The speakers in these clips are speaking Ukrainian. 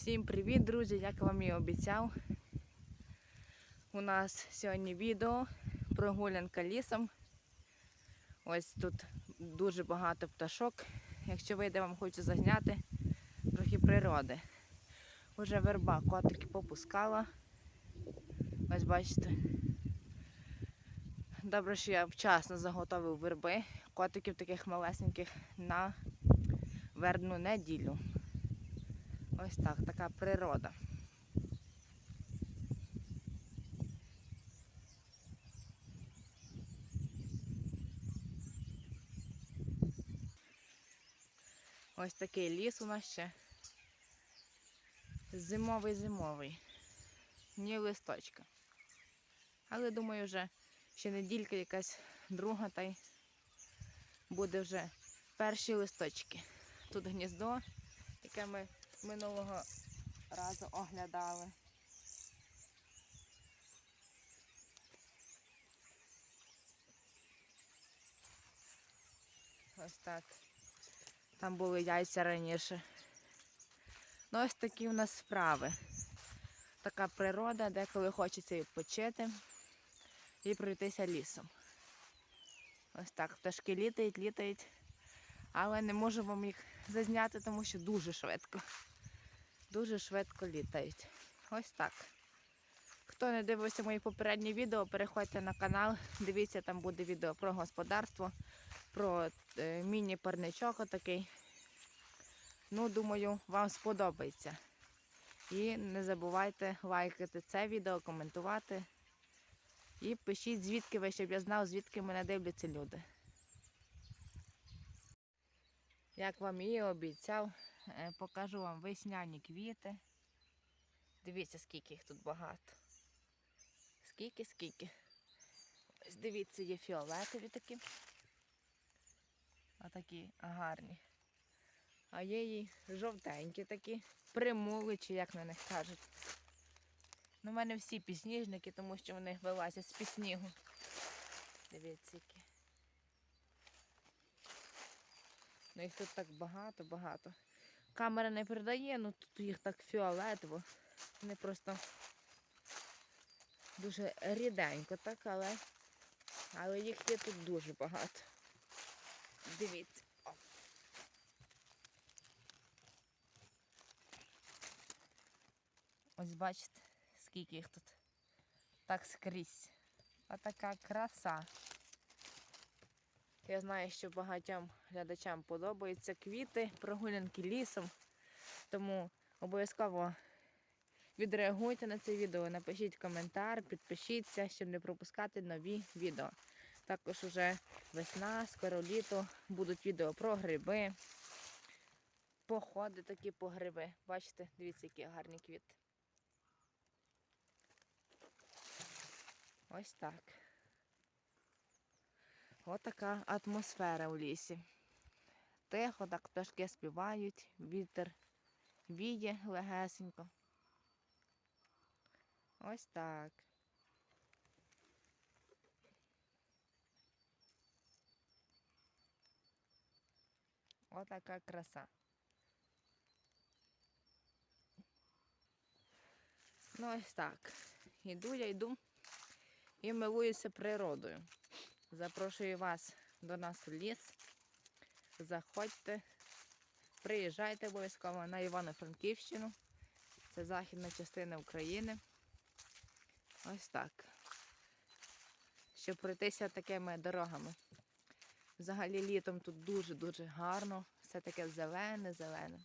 Всім привіт, друзі! Як вам і обіцяв. У нас сьогодні відео прогулянка лісом. Ось тут дуже багато пташок. Якщо вийде, вам хочу зазняти трохи природи. Уже верба котики попускала. Ось бачите. Добре, що я вчасно заготовив верби, котиків таких малесеньких на вербну неділю. Ось так, така природа. Ось такий ліс у нас ще. Зимовий зимовий. Ні листочка. Але думаю, вже ще неділька якась друга, та й буде вже перші листочки. Тут гніздо, яке ми минулого разу оглядали. Ось так. Там були яйця раніше. Ну, ось такі в нас справи. Така природа, деколи хочеться відпочити і пройтися лісом. Ось так. Пташки літають, літають, але не можу вам їх зазняти, тому що дуже швидко. Дуже швидко літають. Ось так. Хто не дивився мої попередні відео, переходьте на канал, дивіться, там буде відео про господарство, про е, міні-парничок отакий. Ну, думаю, вам сподобається. І не забувайте лайкати це відео, коментувати. І пишіть, звідки ви, щоб я знав, звідки мене дивляться люди. Як вам і обіцяв, покажу вам весняні квіти. Дивіться, скільки їх тут багато. Скільки, скільки. Ось дивіться, є фіолетові такі. Отакі гарні. А є і жовтенькі такі, примули, чи як на них кажуть. Ну, в мене всі пісніжники, тому що вони вилазять з піснігу. Дивіться, які. Ну їх тут так багато, багато. Камера не передає, ну тут їх так фіолетово. Вони просто дуже ріденько, так, але, але їх є тут дуже багато. Дивіться. О. Ось бачите, скільки їх тут так скрізь. А така краса. Я знаю, що багатьом глядачам подобаються квіти, прогулянки лісом. Тому обов'язково відреагуйте на це відео, напишіть коментар, підпишіться, щоб не пропускати нові відео. Також уже весна, скоро літо, будуть відео про гриби, походи такі по гриби. Бачите, дивіться, які гарні квіти. Ось так. Ось така атмосфера в лісі. Тихо, так пташки співають, вітер віє легесенько. Ось так. Ось така краса. Ну ось так. Іду я йду і милуюся природою. Запрошую вас до нас в ліс. Заходьте, приїжджайте обов'язково на Івано-Франківщину. Це західна частина України. Ось так. Щоб пройтися такими дорогами. Взагалі літом тут дуже-дуже гарно. Все таке зелене-зелене.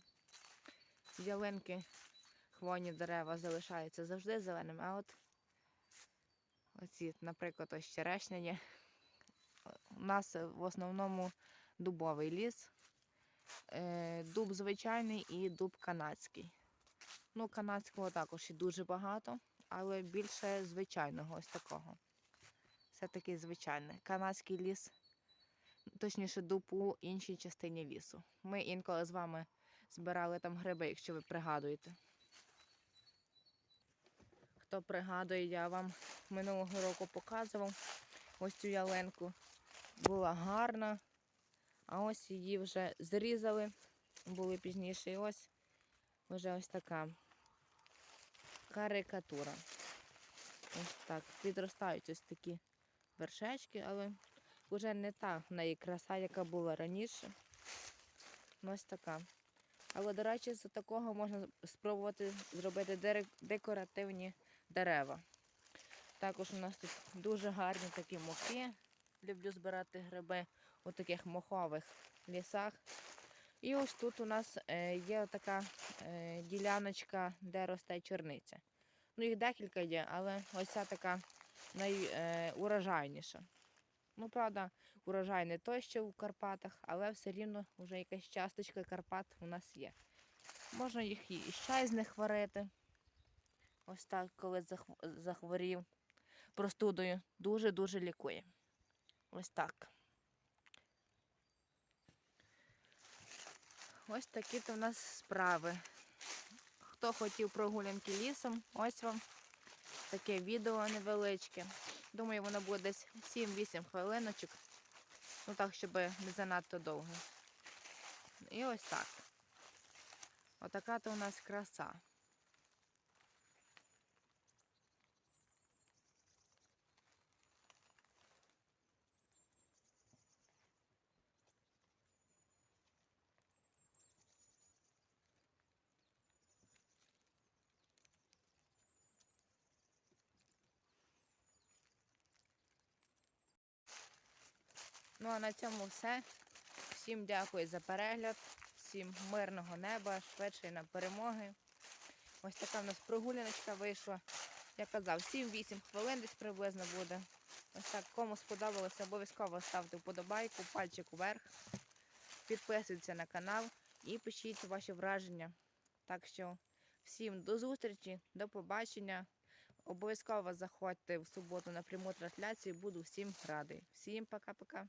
Ялинки, хвойні дерева залишаються завжди зеленими, а от оці, наприклад, ось черешня є. У нас в основному дубовий ліс. Е, Дуб звичайний і дуб канадський. Ну, канадського також і дуже багато, але більше звичайного ось такого. Все таки звичайний. Канадський ліс, точніше, дуб у іншій частині лісу. Ми інколи з вами збирали там гриби, якщо ви пригадуєте. Хто пригадує, я вам минулого року показував ось цю ялинку. Була гарна, а ось її вже зрізали, були пізніше. І ось вже ось така. карикатура. Ось так. Підростають ось такі вершечки, але вже не та в неї краса, яка була раніше. Ну, Ось така. Але, до речі, з такого можна спробувати зробити декоративні дерева. Також у нас тут дуже гарні такі мохи. Люблю збирати гриби у таких мохових лісах. І ось тут у нас е, є така е, діляночка, де росте чорниця. Ну, їх декілька є, але ось ця така найурожайніша. Ну, правда, урожай не той, що у Карпатах, але все рівно вже якась часточка Карпат у нас є. Можна їх і чай з них варити. Ось так, коли захворів простудою, дуже-дуже лікує. Ось так. Ось такі то в нас справи. Хто хотів прогулянки лісом, ось вам таке відео невеличке. Думаю, воно буде десь 7-8 хвилиночок. Ну так, щоб не занадто довго. І ось так. Отака то у нас краса. Ну а на цьому все. Всім дякую за перегляд, всім мирного неба, швидшої нам перемоги. Ось така в нас прогуляночка вийшла. Я казав, 7-8 хвилин десь приблизно буде. Ось так, кому сподобалося, обов'язково ставте вподобайку, пальчик вверх, підписуйтесь на канал і пишіть ваші враження. Так що всім до зустрічі, до побачення. Обов'язково заходьте в суботу на пряму трансляцію. Буду всім радий. Всім пока-пока.